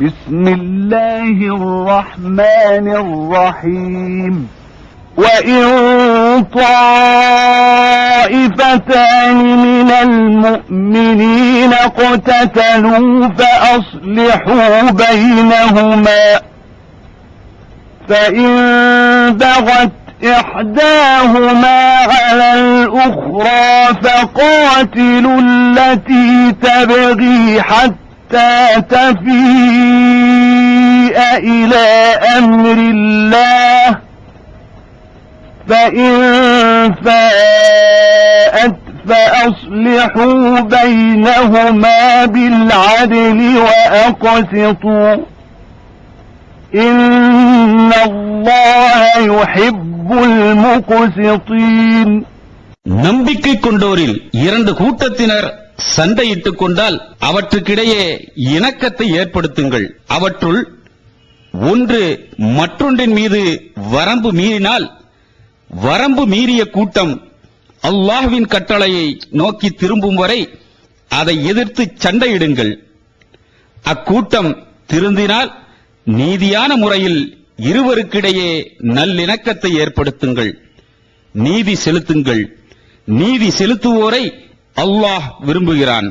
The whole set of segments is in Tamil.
بسم الله الرحمن الرحيم. وإن طائفتان من المؤمنين اقتتلوا فأصلحوا بينهما. فإن بغت إحداهما على الأخرى فقاتلوا التي تبغي حتى تفيء إلى أمر الله فإن فاءت فأصلحوا بينهما بالعدل وأقسطوا إن الله يحب المقسطين நம்பிக்கை கொண்டோரில் இரண்டு கூட்டத்தினர் சண்டையிட்டுக் கொண்டால் அவற்றுக்கிடையே இணக்கத்தை ஏற்படுத்துங்கள். அவற்றுள் ஒன்று மற்றொன்றின் மீது வரம்பு மீறினால் வரம்பு மீறிய கூட்டம் அல்லாஹ்வின் கட்டளையை நோக்கி திரும்பும் வரை அதை எதிர்த்து சண்டையிடுங்கள். அக்கூட்டம் திருந்தினால் நீதியான முறையில் இருவருக்கிடையே நல்லிணக்கத்தை ஏற்படுத்துங்கள். நீதி செலுத்துங்கள். நீதி செலுத்துவோரை அல்லாஹ் விரும்புகிறான்.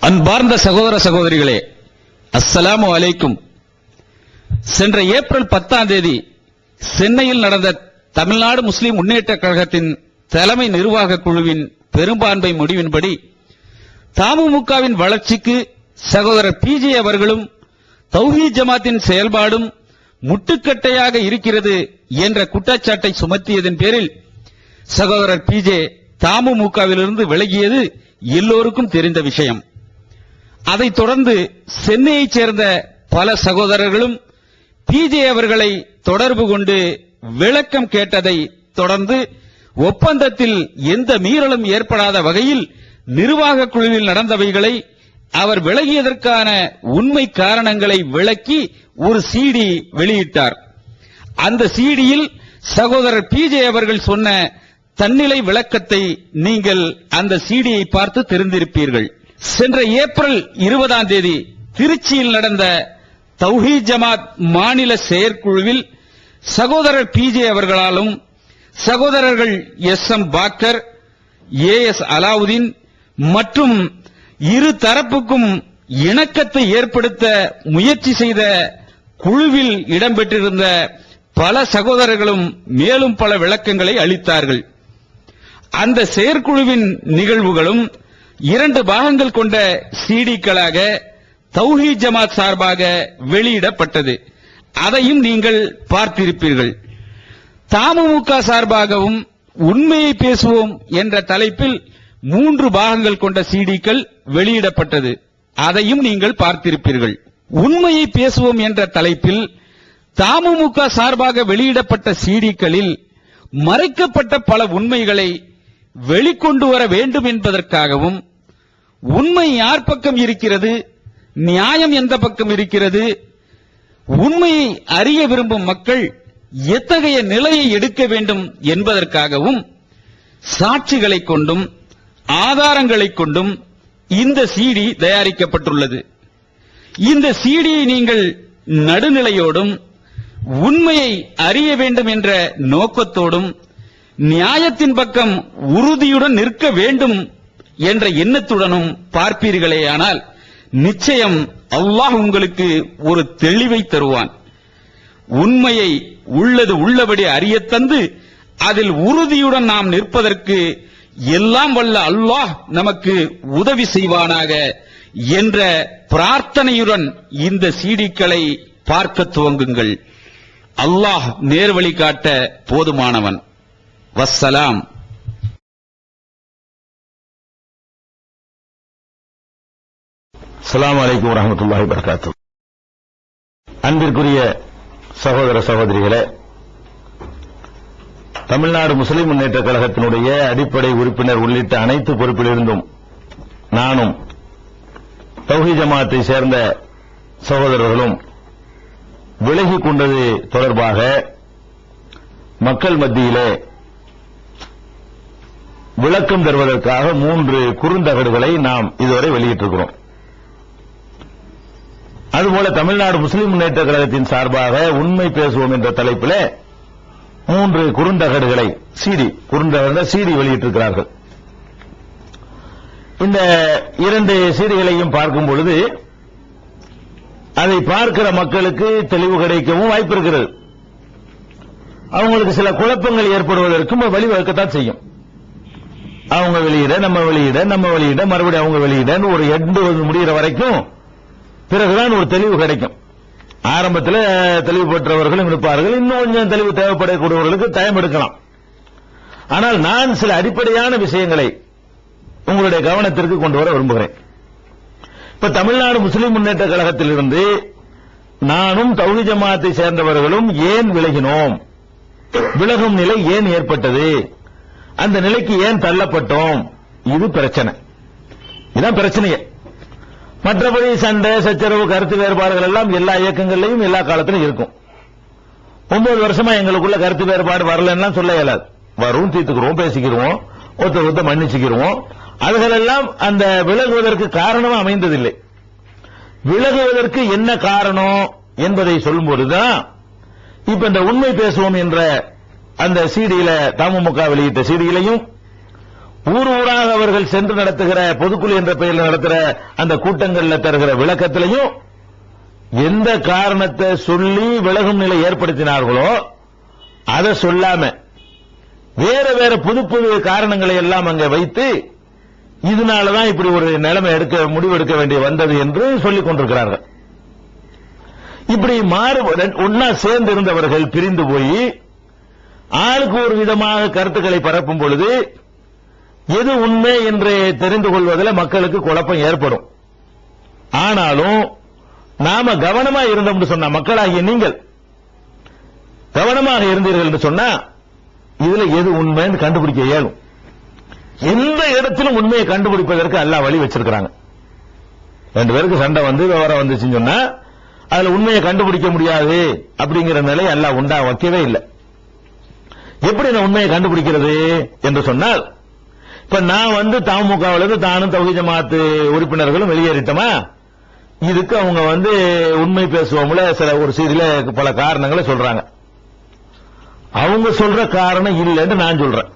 அன்பார்ந்த சகோதர சகோதரிகளே அஸ்ஸலாமு அலைக்கும். சென்ற ஏப்ரல் பத்தாம் தேதி சென்னையில் நடந்த தமிழ்நாடு முஸ்லிம் முன்னேற்ற கழகத்தின் தலைமை நிர்வாக குழுவின் பெரும்பான்மை முடிவின்படி தமுமுகவின் வளர்ச்சிக்கு சகோதரர் பிஜே அவர்களும் தௌஹீத் ஜமாத்தின் செயல்பாடும் முட்டுக்கட்டையாக இருக்கிறது என்ற குற்றச்சாட்டை சுமத்தியதன் பேரில் சகோதரர் பிஜே தமுமுகவிலிருந்து விலகியது எல்லோருக்கும் தெரிந்த விஷயம். அதைத் தொடர்ந்து சென்னையைச் சேர்ந்த பல சகோதரர்களும் பிஜே அவர்களை தொடர்பு கொண்டு விளக்கம் கேட்டதை தொடர்ந்து ஒப்பந்தத்தில் எந்த மீறலும் ஏற்படாத வகையில் நிர்வாக குழுவில் நடந்தவைகளை அவர் விலகியதற்கான உண்மை காரணங்களை விளக்கி ஒரு சிடி வெளியிட்டார். அந்த சிடியில் சகோதரர் பிஜே அவர்கள் சொன்ன தன்னிலை விளக்கத்தை நீங்கள் அந்த சிடியை பார்த்து தெரிந்திருப்பீர்கள். சென்ற ஏப்ரல் இருபதாம் தேதி திருச்சியில் நடந்த தௌஹீத் ஜமாத் மாநில செயற்குழுவில் சகோதரர் பிஜே அவர்களாலும் சகோதரர்கள் S M Bakkar A S Alauddin மற்றும் இரு தரப்புக்கும் இணக்கத்தை ஏற்படுத்த முயற்சி செய்த குழுவில் இடம்பெற்றிருந்த பல சகோதரர்களும் மேலும் பல விளக்கங்களை அளித்தார்கள். அந்த செயற்குழுவின் நிகழ்வுகளும் இரண்டு பாகங்கள் கொண்ட சிடிக்களாக தௌஹீத் ஜமாத் சார்பாக வெளியிடப்பட்டது. அதையும் நீங்கள் பார்த்திருப்பீர்கள். தமுக சார்பாகவும் உண்மையை பேசுவோம் என்ற தலைப்பில் மூன்று பாகங்கள் கொண்ட சிடிக்கள் வெளியிடப்பட்டது. அதையும் நீங்கள் பார்த்திருப்பீர்கள். உண்மையை பேசுவோம் என்ற தலைப்பில் தமுக சார்பாக வெளியிடப்பட்ட சிடிக்களில் மறைக்கப்பட்ட பல உண்மைகளை வெளிக்கொண்டு வர வேண்டும் என்பதற்காகவும் உண்மை யார் பக்கம் இருக்கிறது நியாயம் எந்த பக்கம் இருக்கிறது உண்மையை அறிய விரும்பும் மக்கள் எத்தகைய நிலையை எடுக்க வேண்டும் என்பதற்காகவும் சாட்சிகளை கொண்டும் ஆதாரங்களை கொண்டும் இந்த சிடி தயாரிக்கப்பட்டுள்ளது. இந்த சிடியை நீங்கள் நடுநிலையோடும் உண்மையை அறிய வேண்டும் என்ற நோக்கத்தோடும் நியாயத்தின் பக்கம் உறுதியுடன் நிற்க வேண்டும் என்ற எண்ணத்துடனும் பார்ப்பீர்களேயானால் நிச்சயம் அல்லாஹ் உங்களுக்கு ஒரு தெளிவை தருவான். உண்மையை உள்ளது உள்ளபடி அறியத் தந்து அதில் உறுதியுடன் நாம் நிற்பதற்கு எல்லாம் வல்ல அல்லாஹ் நமக்கு உதவி செய்வானாக என்ற பிரார்த்தனையுடன் இந்த சீடிக்களை பார்க்க துவங்குங்கள். அல்லாஹ் நேர்வழி காட்ட போதுமானவன். வஸ்ஸலாம். அஸ்லாம் வலைக்கம் வரமத்துல்லாஹி வரகாத்து அன்பிற்குரிய சகோதர சகோதரிகளே தமிழ்நாடு முஸ்லிம் முன்னேற்ற கழகத்தினுடைய அடிப்படை உறுப்பினர் உள்ளிட்ட அனைத்து பொறுப்பிலிருந்தும் நானும் தௌஹி ஜமாத்தை சேர்ந்த சகோதரர்களும் விலகிக் கொண்டது தொடர்பாக மக்கள் மத்தியிலே விளக்கம் தருவதற்காக மூன்று குறுந்தகடுகளை நாம் இதுவரை வெளியிட்டிருக்கிறோம். அதுபோல தமிழ்நாடு முஸ்லிம் முன்னேற்ற கழகத்தின் சார்பாக உண்மை பேசுவோம் என்ற தலைப்பில் மூன்று குறுந்தகடுகளை சீடி குறுந்தகடு சீடி வெளியிட்டிருக்கிறார்கள். இந்த இரண்டு சீடிகளையும் பார்க்கும் பொழுது அதை பார்க்கிற மக்களுக்கு தெளிவு கிடைக்கவும் வாய்ப்பு இருக்கிறது. அவங்களுக்கு சில குழப்பங்கள் ஏற்படுவதற்கும் வழிவகுக்கத்தான் செய்யும். அவங்க வெளியிட நம்ம வெளியிட நம்ம வெளியிட மறுபடியும் அவங்க வெளியிடன்னு ஒரு எண்டு முடிகிற வரைக்கும் பிறகுதான் ஒரு தெளிவு கிடைக்கும். ஆரம்பத்தில் தெளிவு பெற்றவர்களும் இருப்பார்கள். இன்னும் கொஞ்சம் தெளிவு தேவைப்படக்கூடியவர்களுக்கு டைம் எடுக்கலாம். ஆனால் நான் சில அடிப்படையான விஷயங்களை உங்களுடைய கவனத்திற்கு கொண்டு வர விரும்புகிறேன். இப்ப தமிழ்நாடு முஸ்லிம் முன்னேற்ற கழகத்திலிருந்து நானும் தௌஹி ஜமாத்தை சேர்ந்தவர்களும் ஏன் விலகினோம்? விலகும் நிலை ஏன் ஏற்பட்டது? அந்த நிலைக்கு ஏன் தள்ளப்பட்டோம்? இது பிரச்சனை. இதுதான் பிரச்சனையே. மற்றபடி சண்டை சச்சரவு கருத்து வேறுபாடுகள் எல்லாம் எல்லா இயக்கங்கள்லையும் எல்லா காலத்திலும் இருக்கும். ஒன்பது வருஷமா எங்களுக்குள்ள கருத்து வேறுபாடு வரலன்னா சொல்ல இயலாது. வரும் தீர்த்துக்கிறோம் பேசிக்கிறோம் ஒருத்தர் ஒருத்தர் மன்னிச்சுக்கிறோம் அதுகளெல்லாம் அந்த விலகுவதற்கு காரணமா அமைந்ததில்லை. விலகுவதற்கு என்ன காரணம் என்பதை சொல்லும்போதுதான் இப்ப இந்த உண்மை பேசுவோம் என்ற அந்த சீடியில தமுமுக வெளியிட்ட சீடியிலையும் ஊர் ஊராக அவர்கள் சென்று நடத்துகிற பொதுக்குழு என்ற பெயரில் நடத்துகிற அந்த கூட்டங்கள்ல தருகிற விளக்கத்திலையும் எந்த காரணத்தை சொல்லி விலகும் நிலை ஏற்படுத்தினார்களோ அதை சொல்லாம வேற வேற புது புது காரணங்களை எல்லாம் அங்க வைத்து இதனாலதான் இப்படி ஒரு நிலைமை எடுக்க முடிவு எடுக்க வேண்டிய வந்தது என்று சொல்லிக் கொண்டிருக்கிறார்கள். இப்படி மாறு ஒன்னா சேர்ந்து இருந்தவர்கள் பிரிந்து போய் ஆளுக்கு ஒரு விதமாக கருத்துக்களை பரப்பும் பொழுது எது உண்மை என்று தெரிந்து கொள்வதில் மக்களுக்கு குழப்பம் ஏற்படும். ஆனாலும் நாம கவனமா இருந்தோம் சொன்ன மக்களாகிய நீங்கள் கவனமாக இருந்தீர்கள் என்று சொன்னா இதுல எது உண்மைன்னு கண்டுபிடிக்க இயலும். எந்த இடத்திலும் உண்மையை கண்டுபிடிப்பதற்கு எல்லாம் வழி வச்சிருக்கிறாங்க. ரெண்டு பேருக்கு சண்டை வந்து விவரம் வந்துச்சுன்னு சொன்னா அதுல உண்மையை கண்டுபிடிக்க முடியாது அப்படிங்கிற நிலை எல்லாம் உண்டா வைக்கவே இல்லை. எப்படி நான் உண்மையை கண்டுபிடிக்கிறது என்று சொன்னால் இப்ப நான் வந்து தமுகவிலிருந்து தானும் தகுதி ஜமாத்து உறுப்பினர்களும் வெளியேறிட்டோமா? இதுக்கு அவங்க வந்து உண்மை பேசுவோம்ல சில ஒரு செய்தியில பல காரணங்களை சொல்றாங்க. அவங்க சொல்ற காரணம் இல்லைன்னு நான் சொல்றேன்.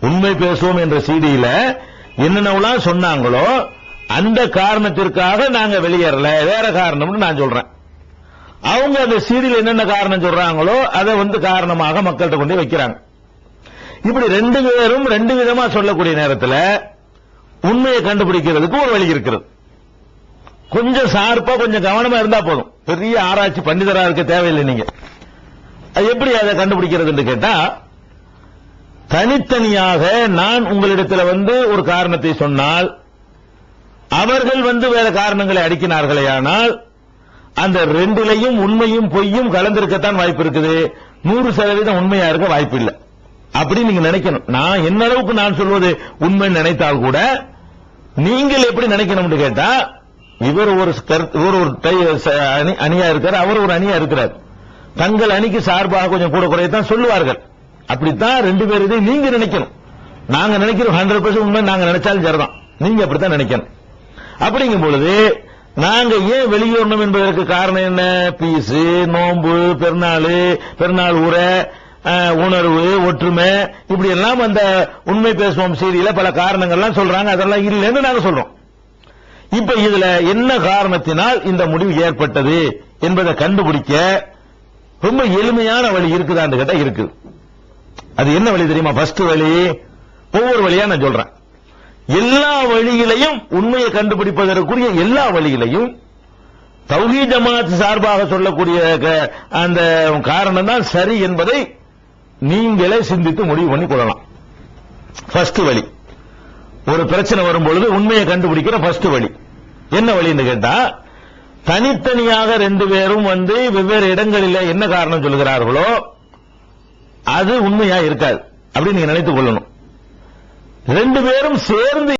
உண்மை பேசுவோம் என்ற செய்தியில என்னென்னலாம் சொன்னாங்களோ அந்த காரணத்திற்காக நாங்க வெளியேறல. வேற காரணம்னு நான் சொல்றேன். அவங்க அந்த சீடியில் என்னென்ன காரணம் சொல்றாங்களோ அதை வந்து காரணமாக மக்கள்கிட்ட கொண்டு வைக்கிறாங்க. இப்படி ரெண்டு பேரும் ரெண்டு விதமா சொல்லக்கூடிய நேரத்தில் உண்மையை கண்டுபிடிக்கிறதுக்கு ஒரு வழி இருக்கிறது. கொஞ்சம் சார்பா கொஞ்சம் கவனமா இருந்தா போதும். பெரிய ஆராய்ச்சி பண்டிதரா இருக்க தேவையில்லை நீங்க. அது எப்படி அதை கண்டுபிடிக்கிறது கேட்டா தனித்தனியாக நான் உங்களிடத்தில் வந்து ஒரு காரணத்தை சொன்னால் அவர்கள் வந்து வேற காரணங்களை அடிக்கினார்களே ஆனால் அந்த ரெண்டிலையும் உண்மையும் பொய்யும் கலந்திருக்கத்தான் வாய்ப்பு இருக்குது. நூறு சதவீதம் உண்மையா இருக்க வாய்ப்பு இல்லை அப்படி நீங்க நினைக்கணும். நான் என்ன அளவுக்கு நான் சொல்வது உண்மை நினைத்தால் கூட நீங்கள் எப்படி நினைக்கணும்னு கேட்டா இவர் ஒரு இவர் ஒரு அணியா இருக்கார் அவர் ஒரு அணியா இருக்கிறார். தங்கள் அணிக்கு சார்பாக கொஞ்சம் கூட குறையத்தான் சொல்லுவார்கள். அப்படித்தான் ரெண்டு பேர் இதை நீங்க நினைக்கணும். நாங்க நினைக்கிறோம் ஹண்ட்ரட் பர்சன்ட் உண்மை நாங்க நினைச்சாலும் சரிதான். நீங்க அப்படித்தான் நினைக்கணும். அப்படிங்கும் பொழுது நாங்க ஏன் வெளியேறணும் என்பதற்கு காரணம் என்ன? பீஸ் நோம்பு பெருநாள் பெருநாள் உரை உணர்வு ஒற்றுமை இப்படி எல்லாம் அந்த உண்மை பேசுவோம் செய்தியில பல காரணங்கள்லாம் சொல்றாங்க. அதெல்லாம் இல்லைன்னு நாங்க சொல்றோம். இப்ப இதுல என்ன காரணத்தினால் இந்த முடிவு ஏற்பட்டது என்பதை கண்டுபிடிக்க ரொம்ப எளிமையான வழி இருக்குதான்னு கேட்டா இருக்கு. அது என்ன வழி தெரியுமா? ஃபர்ஸ்ட் வழி ஒவ்வொரு வழியா நான் சொல்றேன். எல்லா வழியிலையும் உண்மையை கண்டுபிடிப்பதற்குரிய எல்லா வழியிலையும் தௌஹி ஜமாத் சார்பாக சொல்லக்கூடிய அந்த காரணம் தான் சரி என்பதை நீங்களே சிந்தித்து முடிவு பண்ணி கொள்ளலாம். ஃபர்ஸ்ட் வழி. ஒரு பிரச்சனை வரும் பொழுது உண்மையை கண்டுபிடிக்கிற ஃபர்ஸ்ட் வழி. என்ன வழின்னு கேட்டா தனித்தனியாக ரெண்டு பேரும் வந்து வெவ்வேறு இடங்களில் என்ன காரணம் சொல்கிறார்களோ அது உண்மையா இருக்காது. அப்படின்னு நீங்க நினைத்துக் கொள்ளணும். ரெண்டு பேரும் சேர்ந்து